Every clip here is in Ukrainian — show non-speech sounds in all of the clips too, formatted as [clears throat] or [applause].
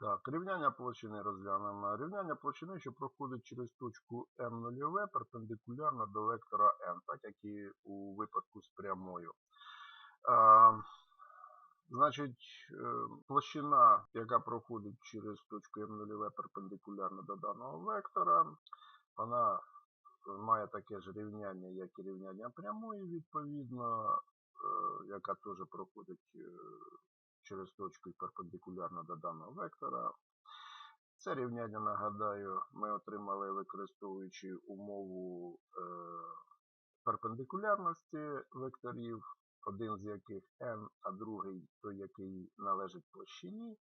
Так, рівняння площини розглянемо. Рівняння площини, що проходить через точку М0В перпендикулярно до вектора N, так як і у випадку з прямою. А, значить, е, площина, яка проходить через точку М0В перпендикулярно до даного вектора, вона має таке ж рівняння, як і рівняння прямої, відповідно, е, яка теж проходить е, через точку перпендикулярно до даного вектора. Це рівняння, нагадаю, ми отримали використовуючи умову е, перпендикулярності векторів, один з яких n, а другий той, який належить площині.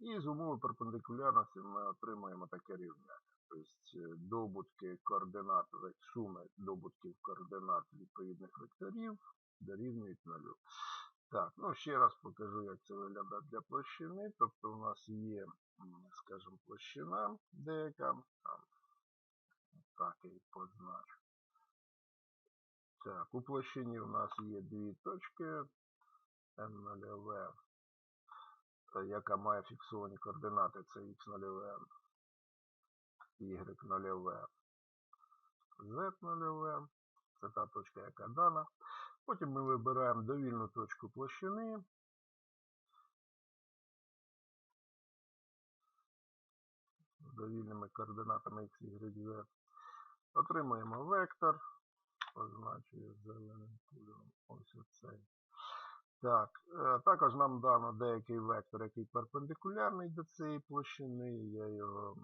І з умови перпендикулярності ми отримаємо таке рівняння. Тобто добутки координат, суми добутків координат відповідних векторів дорівнюють нулю. Так, ну ще раз покажу, як це виглядає для площини. Тобто у нас є, скажімо, площина деяка. Так її позначу. Так, у площині у нас є дві точки. М0, е, яка має фіксовані координати, це Х0, Y0, Z0. Це та точка, яка дана. Потім ми вибираємо довільну точку площини. з довільними координатами x, y, z. Отримуємо вектор. Позначую зеленим кольором. Ось оцей. Так, е, також нам дано деякий вектор, який перпендикулярний до цієї площини. Я його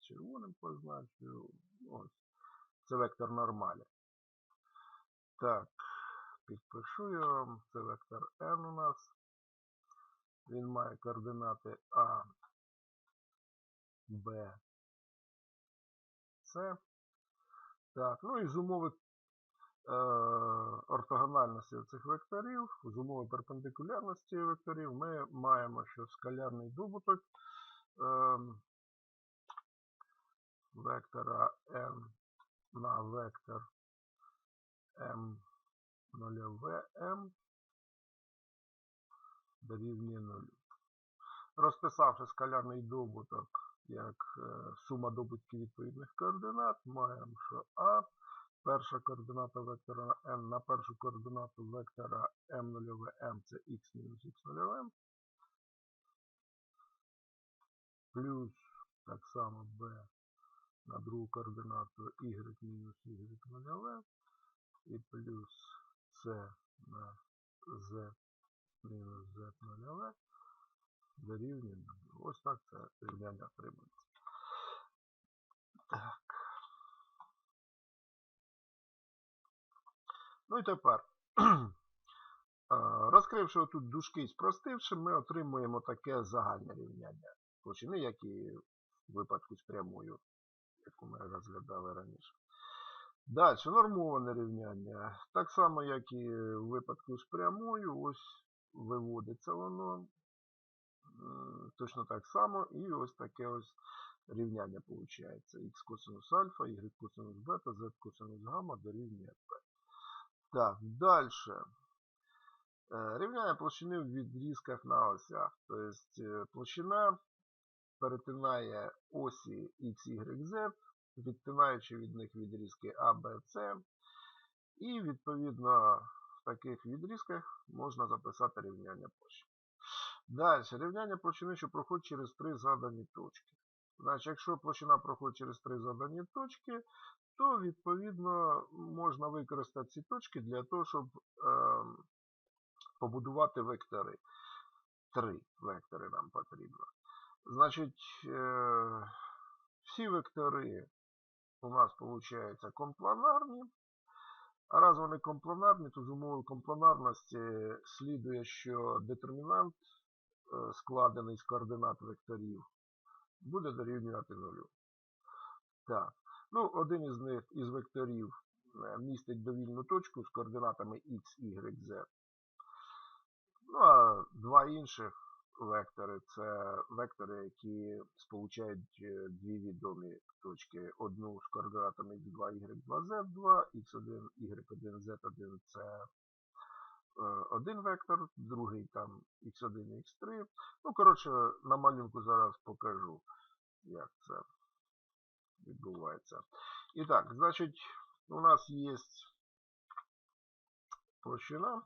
червоним позначу. Ось. Це вектор нормалі. Так, підпишу його. Це вектор n у нас. Він має координати А, Б, С. Так, ну і з умови е, ортогональності цих векторів, з умови перпендикулярності векторів, ми маємо, що скалярний добуток е, вектора n на вектор m 0 m дорівнює 0. Розписавши скалярний добуток як е, сума добутків відповідних координат, маємо, що А перша координата вектора n на першу координату вектора m0 m це x мінус x0 m плюс так само b на другу координату y мінус y0 і плюс c на z мінус z0 дорівнює 0. Ось так це рівняння отримується. Так. Ну і тепер, [clears throat] розкривши тут дужки і спростивши, ми отримуємо таке загальне рівняння площини, як і в випадку з прямою, яку ми розглядали раніше. Далі, нормоване рівняння. Так само, як і в випадку з прямою, ось виводиться воно точно так само, і ось таке ось рівняння виходить. Х косинус альфа, y косинус бета, z косинус гамма дорівнює p. Так, далі. Рівняння площини в відрізках на осях. Тобто площина перетинає осі x, y, z, відтинаючи від них відрізки А, Б, С. І відповідно в таких відрізках можна записати рівняння площини. Далі, рівняння площини, що проходить через три задані точки. Значить, якщо площина проходить через три задані точки, то відповідно можна використати ці точки для того, щоб е, побудувати вектори. Три вектори нам потрібно. Значить, е, всі вектори у нас виходить компланарні. А раз вони компланарні, то з умови компланарності слідує, що детермінант, е, складений з координат векторів, буде дорівнювати нулю. Так. Ну, один із них із векторів е, містить довільну точку з координатами x, y, z. Ну, а два інших вектори це вектори, які сполучають е, дві відомі точки. Одну з координатами x2, y2, z2, x1, y1, z1 це один вектор, другий там x1 x3. Ну, коротше, на малюнку зараз покажу, як це відбувається. І так, значить, у нас є площина,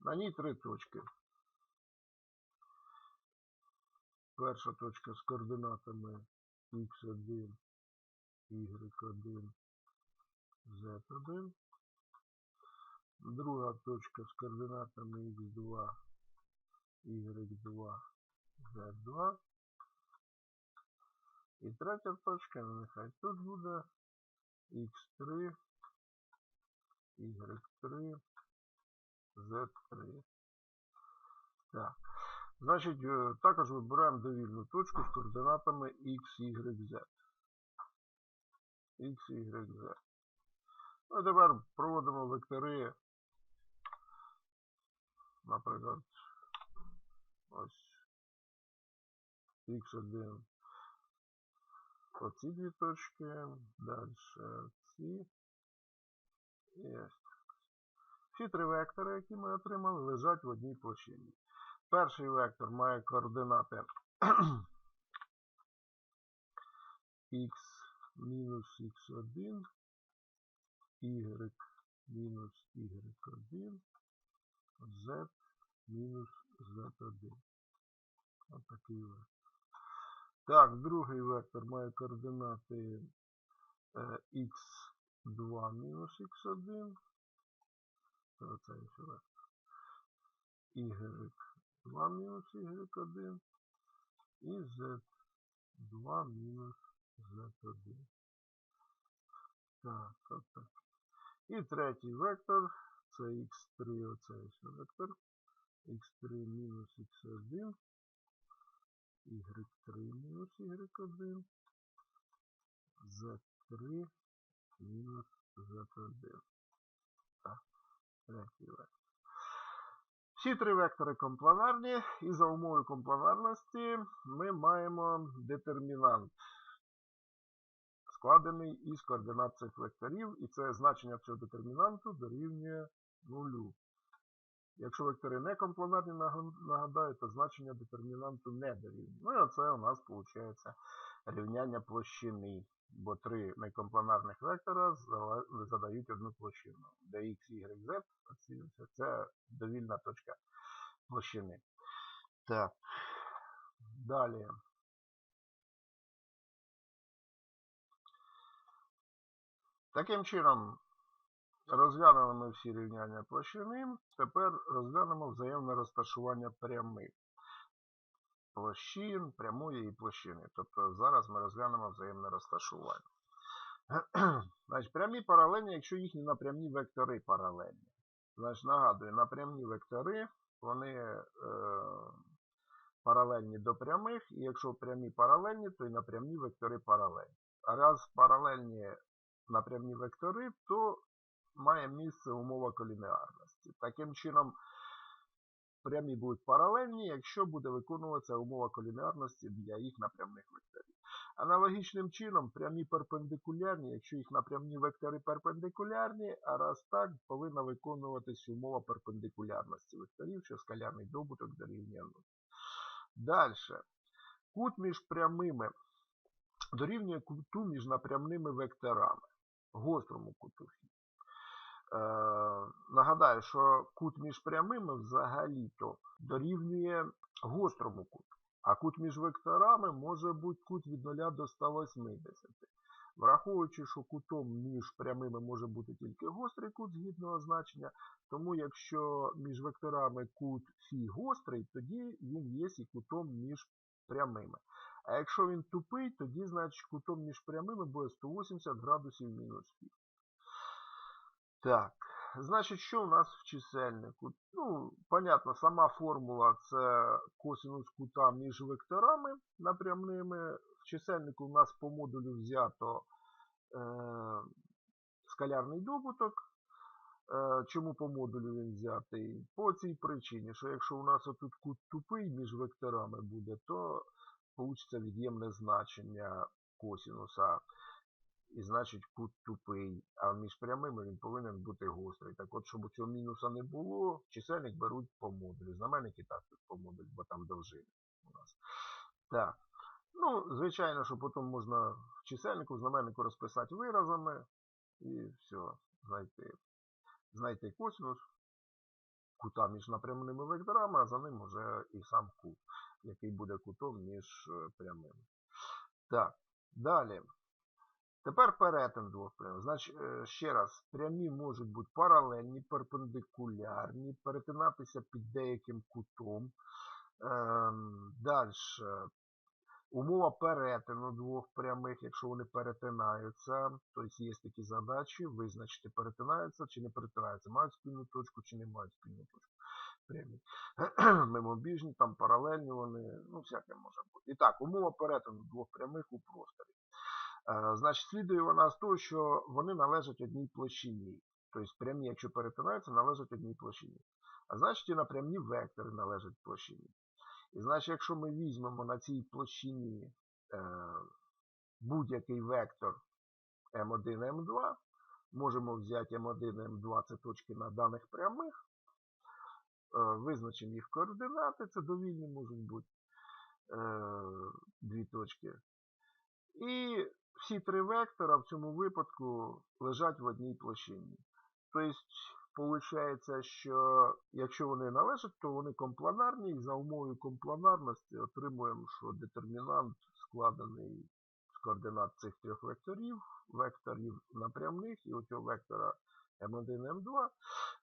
на ній три точки. Перша точка з координатами x1, y1, z1. Друга точка з координатами x2, y2, z2. І третя точка, нехай тут буде x3, y3, z3. Так. Значить, е, також вибираємо довільну точку з координатами x, y, z. x, y, z. Ну і тепер проводимо вектори, наприклад, ось x1 оці дві точки, далі ці. Ось. Всі три вектори, які ми отримали, лежать в одній площині. Перший вектор має координати [clears throat] x мінус x1, y мінус y1, z мінус z1. Ось такий вектор. Так, другий вектор має координати x2 мінус x1. Це ще вектор. Y2 мінус y1 і z2 мінус z1. Так, от так. І третій вектор це x3, оцей ще вектор. x3 мінус x1, y3 мінус y1, z3 мінус z1. Так, третій вектор. Всі три вектори компланарні, і за умовою компланарності ми маємо детермінант, складений із координат цих векторів, і це значення цього детермінанту дорівнює нулю. Якщо вектори не компланарні, нагадаю, то значення детермінанту не дорівнює. Ну і оце у нас виходить рівняння площини, бо три некомпланарних вектора задають одну площину. Де x, y, z, це довільна точка площини. Так. Далі. Таким чином, розглянули ми всі рівняння площини. Тепер розглянемо взаємне розташування прямих площин, прямої і площини. Тобто зараз ми розглянемо взаємне розташування. [clears throat] Значить, Прямі паралельні, якщо їхні напрямні вектори паралельні. Значить, нагадую, напрямні вектори, вони е, паралельні до прямих, і якщо прямі паралельні, то і напрямні вектори паралельні. А раз паралельні напрямні вектори, то має місце умова колінеарності. Таким чином, прямі будуть паралельні, якщо буде виконуватися умова колінеарності для їх напрямних векторів. Аналогічним чином, прямі перпендикулярні, якщо їх напрямні вектори перпендикулярні, а раз так, повинна виконуватися умова перпендикулярності векторів, що скалярний добуток дорівнює 0. Далі. Кут між прямими дорівнює куту між напрямними векторами. Гострому куту. Е, нагадаю, що кут між прямими взагалі-то дорівнює гострому куту. А кут між векторами може бути кут від 0 до 180. Враховуючи, що кутом між прямими може бути тільки гострий кут згідного значення, тому якщо між векторами кут фі гострий, тоді він є і кутом між прямими. А якщо він тупий, тоді значить кутом між прямими буде 180 градусів мінус фі. Так, значить, що у нас в чисельнику? Ну, понятно, сама формула це косинус кута між векторами напрямними. В чисельнику у нас по модулю взято е, скалярний добуток. Е, чому по модулю він взятий? По цій причині, що якщо у нас отут кут тупий між векторами буде, то вийде від'ємне значення косинуса. І значить кут тупий, а між прямими він повинен бути гострий. Так от, щоб цього мінуса не було, чисельник беруть по модулю. Знаменники так тут по модулю, бо там довжини у нас. Так. Ну, звичайно, що потім можна в чисельнику, в знаменнику розписати виразами і все, знайти. Знайти косинус кута між напрямними векторами, а за ним вже і сам кут, який буде кутом між е, прямими. Так, далі. Тепер перетин двох прямих. Значить, е, ще раз, прямі можуть бути паралельні, перпендикулярні, перетинатися під деяким кутом. Ем, Далі. Умова перетину двох прямих, якщо вони перетинаються, тобто є такі задачі, визначити, перетинаються чи не перетинаються, мають спільну точку чи не мають спільну точку. Прямі. [clears throat] Мимобіжні, там паралельні вони, ну всяке може бути. І так, умова перетину двох прямих у просторі. Е, Значить, слідує вона з того, що вони належать одній площині. Тобто прямі, якщо перетинаються, належать одній площині. А значить і напрямні вектори належать площині. І значить, якщо ми візьмемо на цій площині е, будь-який вектор М1, М2, можемо взяти М1, М2 це точки на даних прямих, е, визначимо їх координати, це довільні можуть бути дві точки. І всі три вектора в цьому випадку лежать в одній площині. Тобто, Получається, що якщо вони належать, то вони компланарні, і за умовою компланарності отримуємо, що детермінант складений з координат цих трьох векторів, векторів напрямних і оцього вектора m1, m2,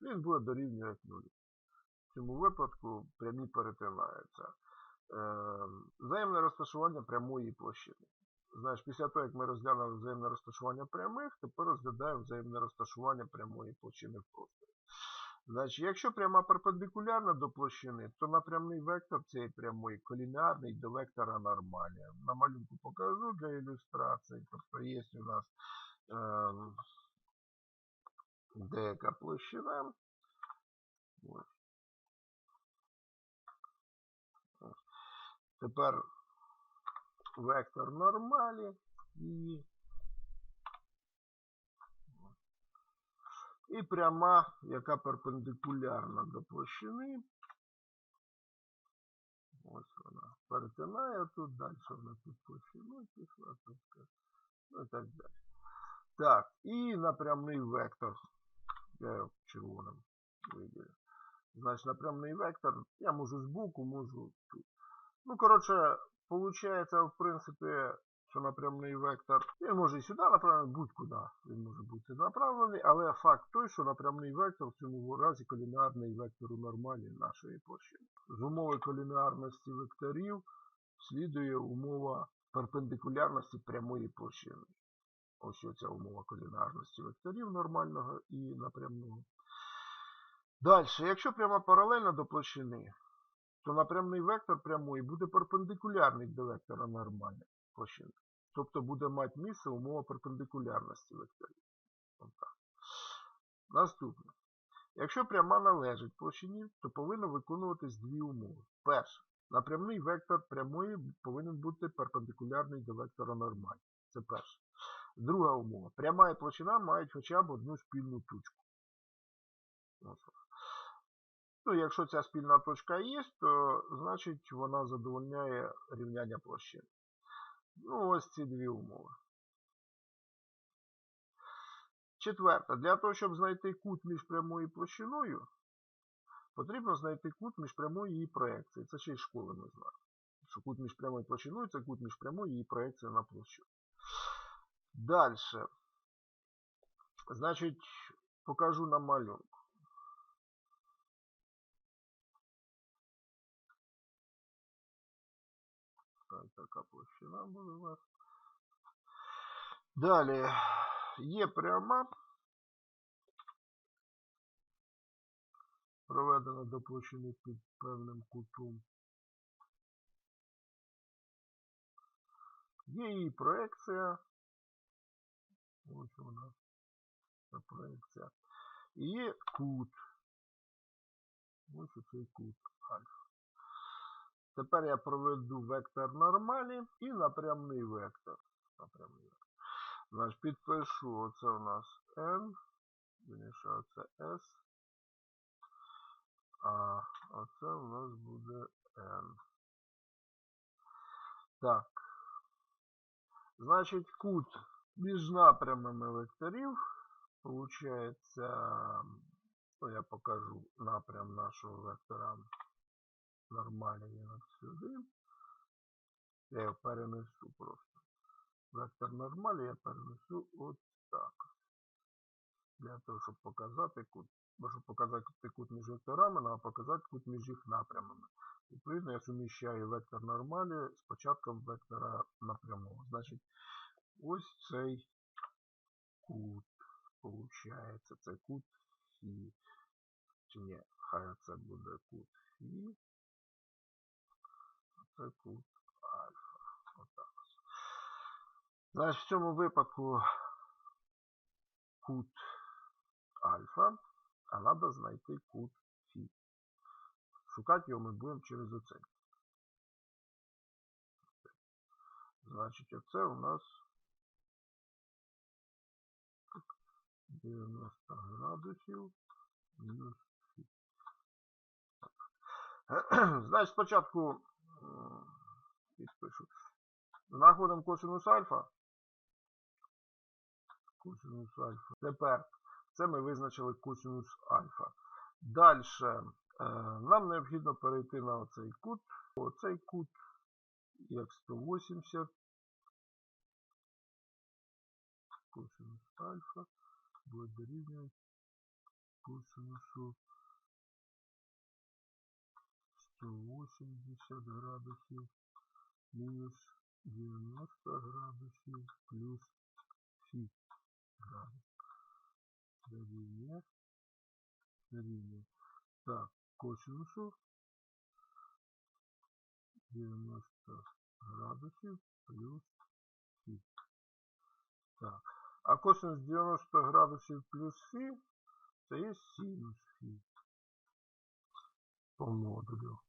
він буде дорівнювати 0. В цьому випадку прямі перетинаються. Е, взаємне розташування прямої площини. Знаєш, після того, як ми розглянули взаємне розташування прямих, тепер розглядаємо взаємне розташування прямої площини в просторі. Значить, якщо пряма перпендикулярна до площини, то напрямний вектор цієї прямої колінарний до вектора нормалі. На малюнку покажу для ілюстрації. Тобто є у нас е, деяка площина. Тепер вектор нормалі і, і пряма, яка перпендикулярна до площини. Ось вона перетинає тут, далі вона тут площину пішла, тобто, ну і так далі. Так, і напрямний вектор. Я його червоним виділю. Значить, напрямний вектор я можу збоку, можу тут. Ну, коротше, Получається, в принципі, що напрямний вектор, він може і сюди направлений, будь-куди він може бути направлений, але факт той, що напрямний вектор в цьому разі колінарний вектор у нормалі нашої площини. З умови колінарності векторів слідує умова перпендикулярності прямої площини. Ось оця умова колінарності векторів нормального і напрямного. Далі, якщо пряма паралельна до площини, то напрямний вектор прямої буде перпендикулярний до вектора нормальної площини. Тобто буде мати місце умова перпендикулярності векторів. Наступне. Якщо пряма належить площині, то повинно виконуватись дві умови. Перше. Напрямний вектор прямої повинен бути перпендикулярний до вектора нормальної. Це перше. Друга умова. Пряма і площина мають хоча б одну спільну точку. Ну, якщо ця спільна точка є, то значить вона задовольняє рівняння площин. Ну, ось ці дві умови. Четверте, для того, щоб знайти кут між прямою і площиною, потрібно знайти кут між прямою і її проекцією. Це ще й школи ми знаємо. Що кут між прямою і площиною це кут між прямою і її проекцією на площу. Далі. Значить, покажу на малюнку. Ось така площина буде у вас. Далі є пряма, проведена до площини під певним кутом. Є її проекція. Ось вона. Ця проекція. І є кут. Ось оцей кут альфа. Тепер я проведу вектор нормалі і напрямний вектор. Напрямний вектор. Значить, підпишу, оце у нас N, вірніше, оце S, а оце у нас буде N. Так. Значить, кут між напрямами векторів получається, ну, я покажу напрям нашого вектора нормальний він от сюди. Я його перенесу просто. Вектор нормальний я перенесу от так. Для того, щоб показати кут. Щоб показати кут між векторами, треба показати кут між їх напрямами. Відповідно, я суміщаю вектор нормалі з початком вектора напрямого. Значить, ось цей кут. Получається, це кут Фі. Чи ні, хай це буде кут Фі. Це кут альфа. Отак. Значить, в цьому випадку кут альфа, а треба знайти кут Фі. Шукати його ми будемо через оцей. Значить, оце у нас 90 градусів мінус Фі. Значить, спочатку м, підпишу. Знаходимо косинус альфа. Косинус альфа. Тепер це ми визначили косинус альфа. Далі нам необхідно перейти на оцей кут. Оцей кут як 180 косинус альфа буде дорівнювати косинусу 180 градусів мінус 90 градусів плюс фі градус. Дорівнює. Дорівнює. Так, косинусу 90 градусів плюс фі. Так. А косинус 90 градусів плюс фі це є синус фі по модулю.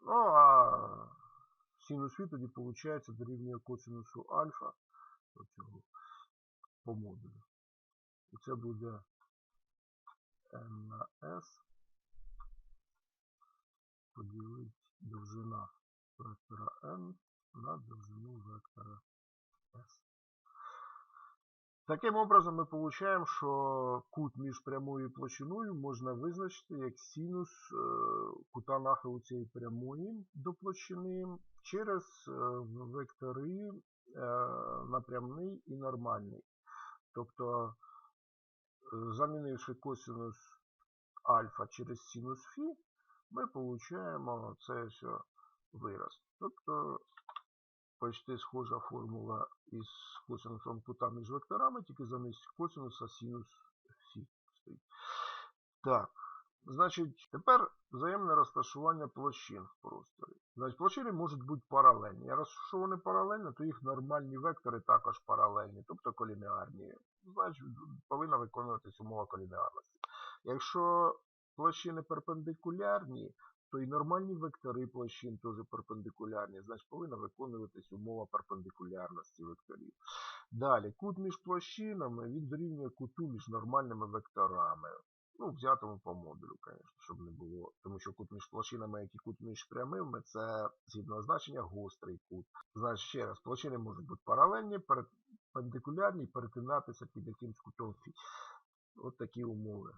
Ну, а синус тоді виходить дорівнює косинусу альфа оцього по модулю. І це буде n на s поділити довжина вектора n на довжину вектора s. Таким образом, ми получаємо, що кут між прямою і площиною можна визначити як синус е, кута нахилу цієї прямої до площини через е, вектори е, напрямний і нормальний. Тобто, замінивши косинус альфа через синус фі, ми получаємо цей все вираз. Тобто почти схожа формула із косинусом кута між векторами, тільки замість косинуса синус фі стоїть. Так, значить, тепер взаємне розташування площин в просторі. Значить, площини можуть бути паралельні. А раз що вони паралельні, то їх нормальні вектори також паралельні, тобто колінеарні. Значить, повинна виконуватись умова колінеарності. Якщо площини перпендикулярні, то і нормальні вектори площин теж перпендикулярні, значить повинна виконуватись умова перпендикулярності векторів. Далі, кут між площинами він дорівнює куту між нормальними векторами. Ну, взятому по модулю, звісно, щоб не було. Тому що кут між площинами, як і кут між прямими, це згідно значення гострий кут. Значить, ще раз, площини можуть бути паралельні, перпендикулярні і перетинатися під якимсь кутом. От такі умови.